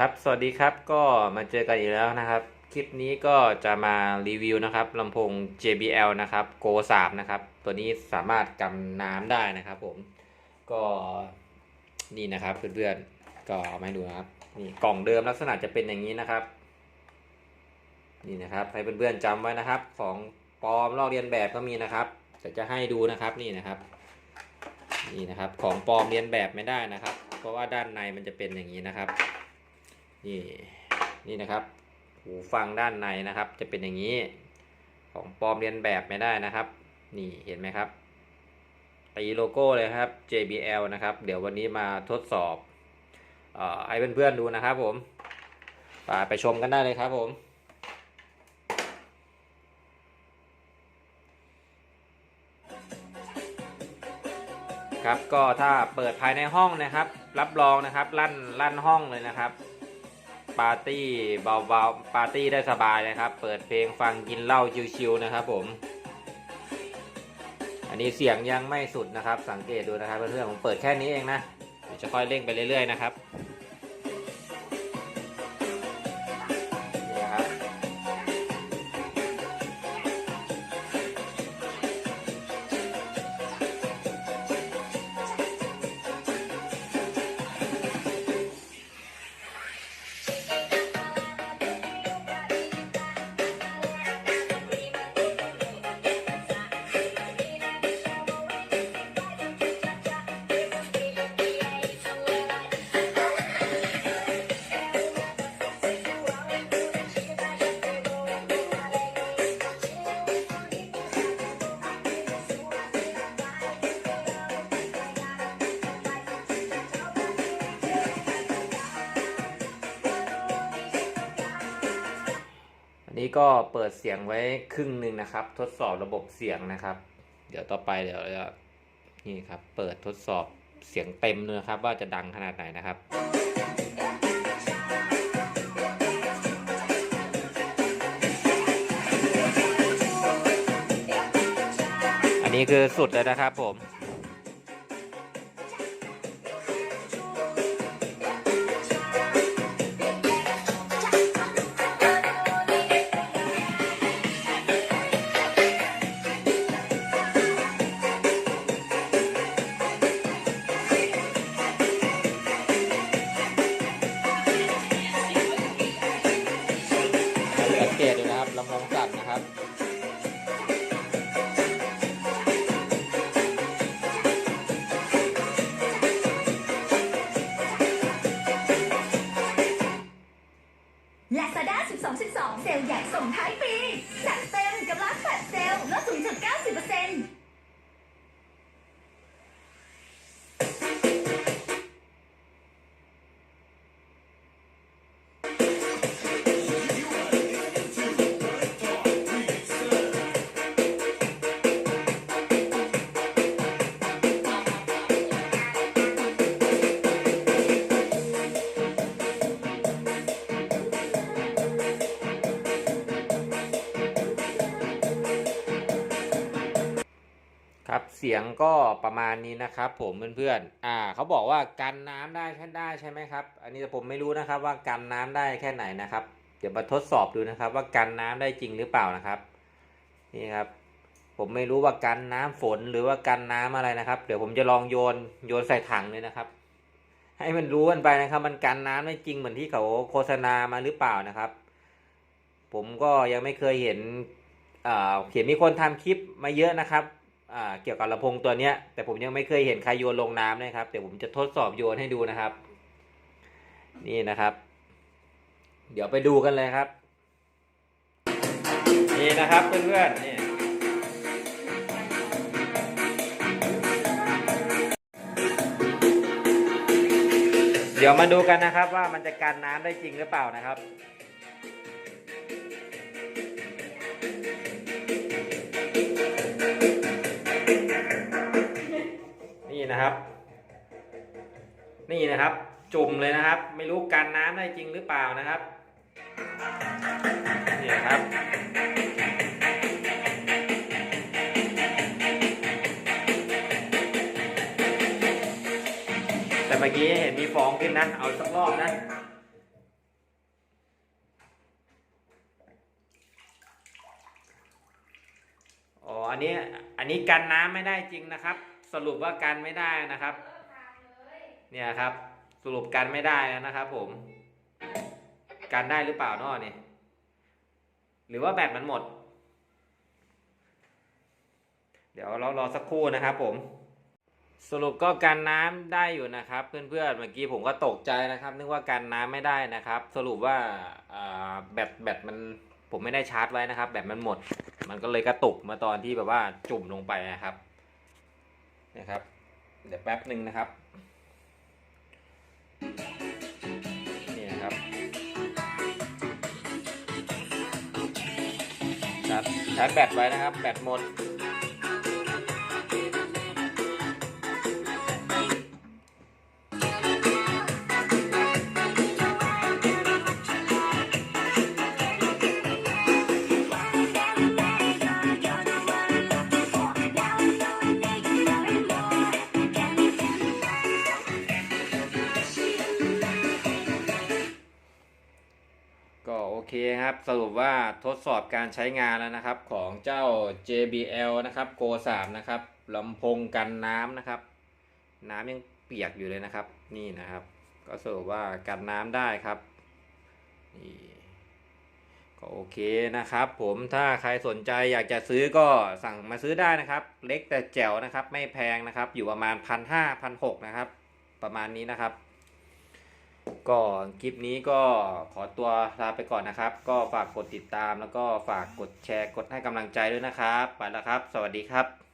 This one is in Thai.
ครับ สวัสดีครับ ก็มาเจอกันอีกแล้วนะครับ คลิปนี้ก็จะมารีวิวนะครับลำโพง JBL นะครับ Go 3 นะครับ ตัวนี้สามารถกำน้ำได้นะครับผม ก็นี่นะครับเพื่อนๆ ก็เอามาดูนะครับ นี่กล่องเดิมลักษณะจะเป็นอย่างนี้นะครับ นี่นะครับให้เพื่อนๆจำไว้นะครับ ของปลอมลอกเลียนแบบก็มีนะครับแต่จะให้ดูนะครับนี่นะครับ นี่นะครับ ของปลอมเลียนแบบไม่ได้นะครับ เพราะว่าด้านในมันจะเป็นอย่างนี้นะครับ นี่นี่นะครับ หูฟังด้านในนะครับ จะเป็นอย่างนี้ ของปลอมเลียนแบบไม่ได้นะครับ นี่เห็นไหมครับตีโลโก้เลยครับ JBL นะครับ เดี๋ยววันนี้มาทดสอบเอ่อให้เพื่อนๆดูนะครับผมไปไปชมกันได้เลยครับผมครับก็ถ้าเปิดภายในห้องนะครับ รับรองนะครับลั่นลั่นห้องเลยนะครับ ปาร์ตี้เบาๆปาร์ตี้ได้สบายนะครับ เปิดเพลงฟังกินเหล้าชิวๆนะครับ ผม อันนี้เสียงยังไม่สุดนะครับ สังเกตดูนะครับเพื่อนๆผมเปิดแค่นี้เองนะจะค่อยเร่งไปเรื่อยๆนะครับ นี้ก็เปิดเสียงไว้ครึ่งหนึ่งนะครับ ทดสอบระบบเสียงนะครับ เดี๋ยวต่อไปเดี๋ยวจะนี่ครับ เปิดทดสอบเสียงเต็มเลยครับ ว่าจะดังขนาดไหนนะครับอันนี้คือสุดเลยนะครับผม ครับเสียงก็ประมาณนี้นะครับ ผมเพื่อนๆอ่าเขาบอกว่ากันน้ำได้แค่ได้ใช่ไหมครับ อันนี้ผมไม่รู้นะครับว่ากันน้ำได้แค่ไหนนะครับ เดี๋ยวมาทดสอบดูนะครับ ว่ากันน้ำได้จริงหรือเปล่านะครับ นี่ครับ ผมไม่รู้ว่ากันน้ำฝนหรือว่ากันน้ำอะไรนะครับ เดี๋ยวผมจะลองโยนโยนใส่ถังเลยนะครับ ให้มันรู้กันไปนะครับ มันกันน้ำได้จริงเหมือนที่เขาโฆษณามาหรือเปล่านะครับ ผมก็ยังไม่เคยเห็นเห็นมีคนทำคลิปมาเยอะนะครับ เกี่ยวกับลำโพงตัวเนี้ย แต่ผมยังไม่เคยเห็นใครโยนลงน้ำนะครับเดี๋ยวผมจะทดสอบโยนให้ดูนะครับ นี่นะครับ เดี๋ยวไปดูกันเลยครับ นี่นะครับเพื่อนๆนี่เดี๋ยวมาดูกันนะครับว่ามันจะกันน้ำได้จริงหรือเปล่านะครับ นี่นะครับ จุ่มเลยนะครับ ไม่รู้กันน้ำได้จริงหรือเปล่านะครับนี่ครับแต่เมื่อกี้เห็นมีฟองขึ้นนะ เอาสักรอบนะอ๋ออันนี้อันนี้กันน้ำไม่ได้จริงนะครับ สรุปว่ากันไม่ได้นะครับ เนี่ยครับ สรุปกันไม่ได้แล้วนะครับผม กันได้หรือเปล่านอนี่หรือว่าแบตมันหมด เดี๋ยวเรารอสักครู่นะครับผม สรุปก็กันน้ำได้อยู่นะครับ เพื่อนๆ เมื่อกี้ผมก็ตกใจนะครับ นึกว่ากันน้ำไม่ได้นะครับ สรุปว่าอ่าแบตแบตมันผมไม่ได้ชาร์จไว้นะครับ แบตมันหมด มันก็เลยกระตุกมาตอนที่แบบว่าจุ่มลงไปนะครับนะครับ เดี๋ยวแป๊บหนึ่งนะครับ นี่นะครับ ครับชาร์จแบตไว้นะครับ แบตหมด เคครับ สรุปว่าทดสอบการใช้งานแล้วนะครับ ของเจ้า JBL นะครับ Go 3นะครับลำโพงกันน้ำนะครับ น้ำยังเปียกอยู่เลยนะครับ นี่นะครับ ก็สรุปว่ากันน้ำได้ครับนี่ก็โอเคนะครับ ผมถ้าใครสนใจอยากจะซื้อก็สั่งมาซื้อได้นะครับ เล็กแต่แจ๋วนะครับ ไม่แพงนะครับ อยู่ประมาณพันห้าพันหกนะครับ ประมาณนี้นะครับ ก็คลิปนี้ก็ขอตัวลาไปก่อนนะครับ ก็ฝากกดติดตามแล้วก็ฝากกดแชร์กดให้กำลังใจด้วยนะครับ ไปแล้วครับ สวัสดีครับ